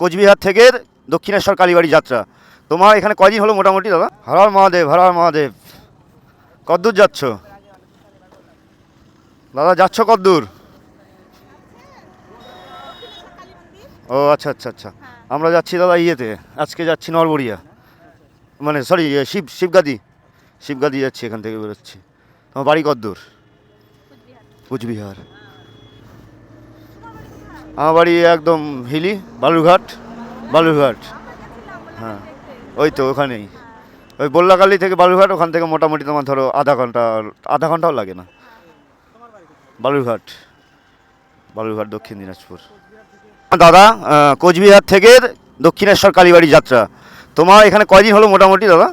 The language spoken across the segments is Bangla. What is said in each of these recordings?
কোচবিহার থেকে দক্ষিণেশ্বর কালীবাড়ি যাত্রা। তোমার এখানে কয়দিন হলো মোটামুটি দাদা? হর মহাদেব হর হর মহাদেব। কদ্দূর যাচ্ছ? দাদা যাচ্ছ কদ্দূর? ও আচ্ছা আচ্ছা আচ্ছা। আমরা যাচ্ছি দাদা ইয়েতে। আজকে যাচ্ছি নরবরিয়া মানে সরি শিব শিবগাদি। শিবগাদি যাচ্ছি এখান থেকে বেরোচ্ছি। তোমার বাড়ি কদ্দূর? কুচবিহার। আমার বাড়ি একদম হিলি বালুরঘাট বালুরঘাট। হ্যাঁ ওই তো ওখানেই। ওই বল্লাকালি থেকে বালুরঘাট ওখান থেকে মোটামুটি তোমার ধরো আধা ঘণ্টা আধা ঘন্টাও লাগে না। বালুরঘাট বালুরঘাট দক্ষিণ দিনাজপুর। দাদা কোচবিহার থেকে দক্ষিণেশ্বর কালীবাড়ি যাত্রা। তোমার এখানে কয়দিন হলো মোটামুটি দাদা?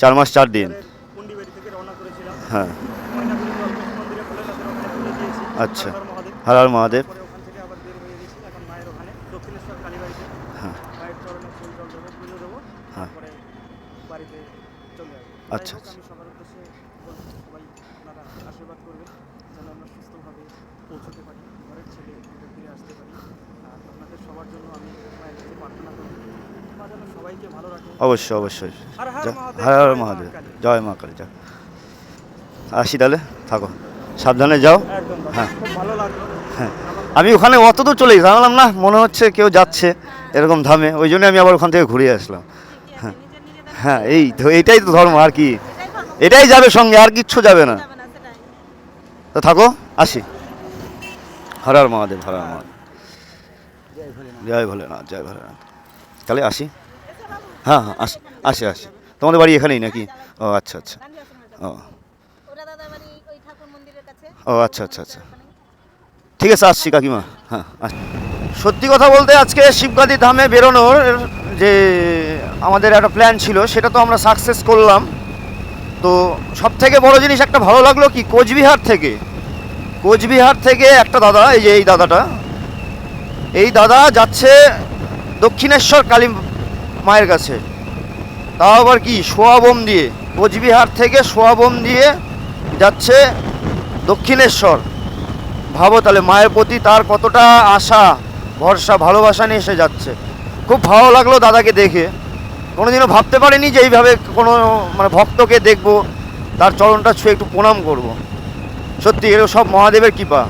চার মাস চার দিন হ্যাঁ আচ্ছা চার মাস হ্যাঁ। মায়ের চরণে ফুল জল দেবো পুজো দেবো হ্যাঁ। তারপরে বাড়িতে চলে আসব। আচ্ছা, আচ্ছা। আমি সবার উদ্দেশ্যে সবাই আপনারা আশীর্বাদ করবেন যেন আমরা সুস্থভাবে পৌঁছতে পারি ঘরের ছেলে ফিরে ফিরে আসতে পারি। আর আপনাদের সবার জন্য আমি মায়ের কাছে প্রার্থনা করব মা যেন সবাইকে ভালো রাখে অবশ্যই অবশ্যই। হর হর মহাদেব, জয় মা কালী। জয় যা। আসি তাহলে থাকো। সাবধানে যাও। হ্যাঁ। হ্যাঁ। আমি ওখানে অত দূর চলে গেছি ভাবলাম না মনে হচ্ছে কেউ যাচ্ছে। এরকম ধামে, ওই জন্য আমি আবার ওখান থেকে ঘুরে আসলাম। হ্যাঁ হ্যাঁ এই তো, এইটাই তো ধর্ম, আর কি। এটাই যাবে সঙ্গে, আর কিচ্ছু যাবে না। তো থাকো, আসি। হর হর মহাদেব, হর হর মহাদেব। জয় ভোলেনাথ জয় ভোলেনাথ। তাহলে আসি। হ্যাঁ হ্যাঁ আসি আসি আসি। তোমাদের বাড়ি এখানেই নাকি? ও আচ্ছা আচ্ছা। ও। ও আচ্ছা আচ্ছা আচ্ছা। ঠিক আছে, আসছি কাকিমা। হ্যাঁ আসছি। সত্যি কথা বলতে আজকে শিবগাদি ধামে বেরোনোর যে আমাদের একটা প্ল্যান ছিল, সেটা তো আমরা সাকসেস করলাম। তো সব থেকে বড় জিনিস একটা ভালো লাগল কি, কোচবিহার থেকে কোচবিহার থেকে একটা দাদা, এই যে এই দাদাটা, এই দাদা যাচ্ছে দক্ষিণেশ্বর কালী মায়ের কাছে। তাও আবার কি সোয়াবম দিয়ে, কোচবিহার থেকে সোয়াবম দিয়ে যাচ্ছে দক্ষিণেশ্বর। ভাবো তাহলে মায়ের প্রতি তার কতটা আশা। ভরসা, ভালোবাসা নিয়ে এসে যাচ্ছে। খুব ভালো লাগল দাদাকে দেখে। কোনোদিনও ভাবতে পারিনি যে এইভাবে কোনো মানে ভক্তকে দেখব, তার চরণটা ছুঁয়ে একটু প্রণাম করব। সত্যি এগুলো সব মহাদেবের কৃপা।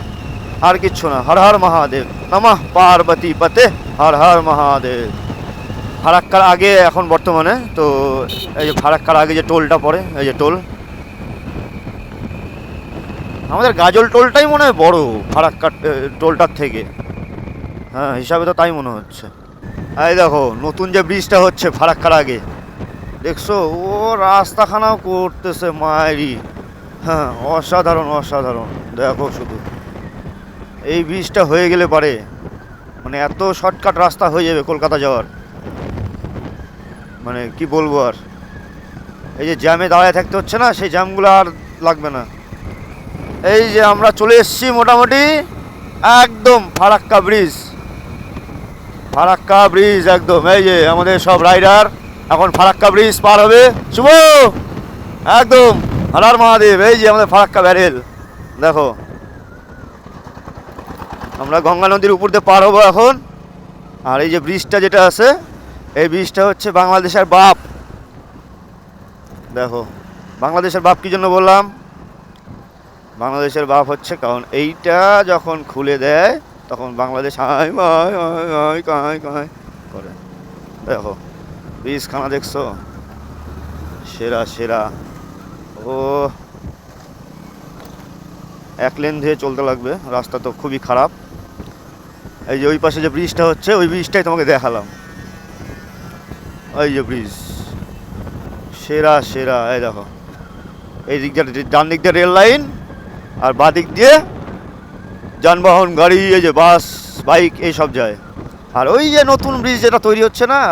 আর কিচ্ছু না। হর হর মহাদেব। নমঃ পার্বতী পতে। হর হর মহাদেব। ফারাক্কার আগে এখন বর্তমানে, তো এই যে ফারাক্কার আগে যে টোলটা পড়ে, এই যে টোল। আমাদের গাজল টোলটাই মনে হয় বড় ফারাক্কার টোলটার থেকে। হ্যাঁ হিসাবে তো তাই মনে হচ্ছে। এই দেখো, নতুন যে ব্রিজটা হচ্ছে ফারাক্কার আগে। দেখছ? ও রাস্তাখানাও করতেছে মায়েরই হ্যাঁ অসাধারণ অসাধারণ। দেখো শুধু। এই ব্রিজটা হয়ে গেলে পারে। মানে এত শর্টকাট রাস্তা হয়ে যাবে কলকাতা যাওয়ার। মানে কি বলব আর? এই যে জ্যামে দাঁড়ায় থাকতে হচ্ছে না, সেই জ্যামগুলো আর লাগবে না। এই যে আমরা চলে এসেছি মোটামুটি একদম ফারাক্কা ব্রিজ। ফারাক্কা ব্রিজ একদম, এই যে আমাদের সব রাইডার। এখন ফারাক্কা ব্রিজ পার হবে। শুভ! একদম, হারার মহাদেব, এই যে আমাদের ফারাক্কা ব্যারেল। দেখো, আমরা গঙ্গা নদীর উপর দিয়ে পার হব এখন। আর এই যে ব্রিজটা যেটা আছে, এই ব্রিজটা হচ্ছে বাংলাদেশের বাপ। দেখো, বাংলাদেশের বাপ কি জন্য বললাম? বাংলাদেশের বাপ হচ্ছে, কারণ এইটা যখন খুলে দেয় তখন বাংলাদেশ, হাই মাই হাই হাই, কাই কাই করে। দেখো ব্রিজখানা দেখছ? সেরা সেরা। ও, এক লেন দিয়ে চলতে লাগবে। রাস্তা তো খুবই খারাপ। এই যে ওই পাশে যে ব্রিজটা হচ্ছে, ওই ব্রিজটাই তোমাকে দেখালাম। ওই যে ব্রিজ সেরা সেরা। এই দেখো। এই দিক দিয়ে, ডান দিক দিয়ে রেল লাইন আর বাঁ দিক দিয়ে যানবাহন, গাড়ি, এই যে বাস, বাইক, এই সব যায়। আর ওই যে নতুন ব্রিজ যেটা তৈরি হচ্ছে না,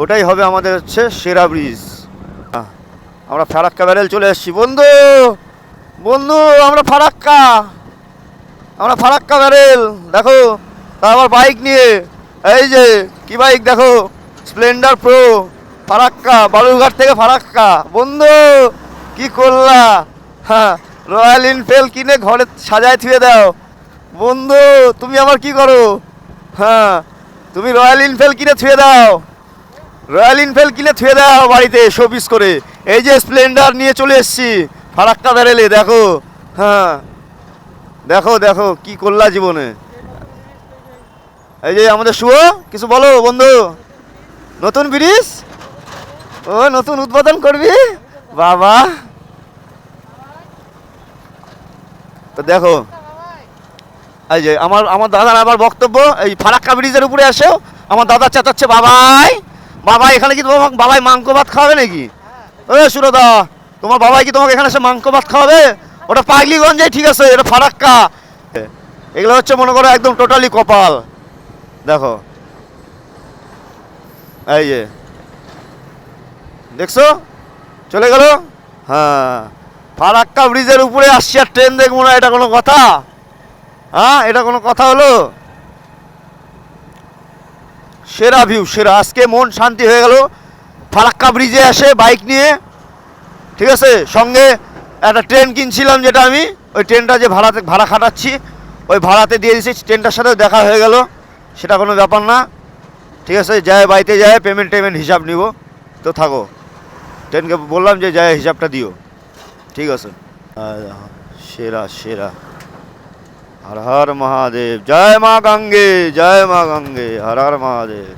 ওটাই হবে আমাদের হচ্ছে সেরা ব্রিজ আমরা ফারাক্কা ব্যারেল চলে এসেছি। বন্ধু বন্ধু, আমরা ফারাক্কা। আমরা ফারাক্কা ব্যারেল। দেখো তারপর বাইক নিয়ে, এই যে, কি বাইক দেখো? স্প্লেন্ডার প্রো ফারাক্কা, বালুরঘাট থেকে ফারাক্কা। বন্ধু, কি করলা? হ্যাঁ রয়্যাল এনফিল্ড কিনে ঘরে সাজায় থুয়ে দাও। বন্ধু, তুমি আমার কি করো? হ্যাঁ তুমি রয়্যাল এনফিল্ড কিনে থুয়ে দাও। রয়্যাল এনফিল্ড কিনে থুয়ে দাও বাড়িতে শোপিস করে। এই যে স্প্লেন্ডার নিয়ে চলে এসেছি, ফারাক্কা বেরেলে দেখো। হ্যাঁ দেখো দেখো, কি করলা জীবনে। এই যে আমাদের শুভ কিছু বলো বন্ধু। নতুন ব্রিজ? ও, নতুন উদ্বোধন করবি? বাবা। তো দেখো এই যে আমার আমার দাদার আবার বক্তব্য, এই ফারাক্কা ব্রিজের উপরে আসেও আমার দাদা চেঁচাচ্ছে, বাবাই বাবা এখানে কি তোমার বাবাই মাংস ভাত খাওয়াবে নাকি? ও সুরদা, তোমার বাবাই কি তোমাকে এখানে এসে মাংস ভাত খাওয়াবে? ওটা পাগলিগঞ্জে ঠিক আছে, এটা ফারাক্কা। এগুলো হচ্ছে, মনে করো, একদম টোটালি কপাল। দেখো। এই যে। দেখছ? চলে গেল? হ্যাঁ। ফারাক্কা ব্রিজের উপরে আসছি আর ট্রেন দেখব না, এটা কোনো কথা? হ্যাঁ এটা কোনো কথা হলো? সেরা ভিউ সেরা। আজকে মন শান্তি হয়ে গেল। ফারাক্কা ব্রিজে আসে বাইক নিয়ে, ঠিক আছে? সঙ্গে একটা ট্রেন কিনছিলাম যেটা আমি। ওই ট্রেনটা যে ভাড়াতে, ভাড়া খাটাচ্ছি, ওই ভাড়াতে দিয়ে দিয়েছি। ট্রেনটার সাথেও দেখা হয়ে গেল। সেটা কোনো ব্যাপার না। ঠিক আছে? যায় বাড়িতে যায় পেমেন্ট টেমেন্ট হিসাব নিব। তো থাকো। ট্রেনকে বললাম যে যায় হিসাবটা দিও। ঠিক আছে? সেরা সেরা। হর হর মহাদেব জয় মা গঙ্গে জয় মা গঙ্গে হর হর মহাদেব।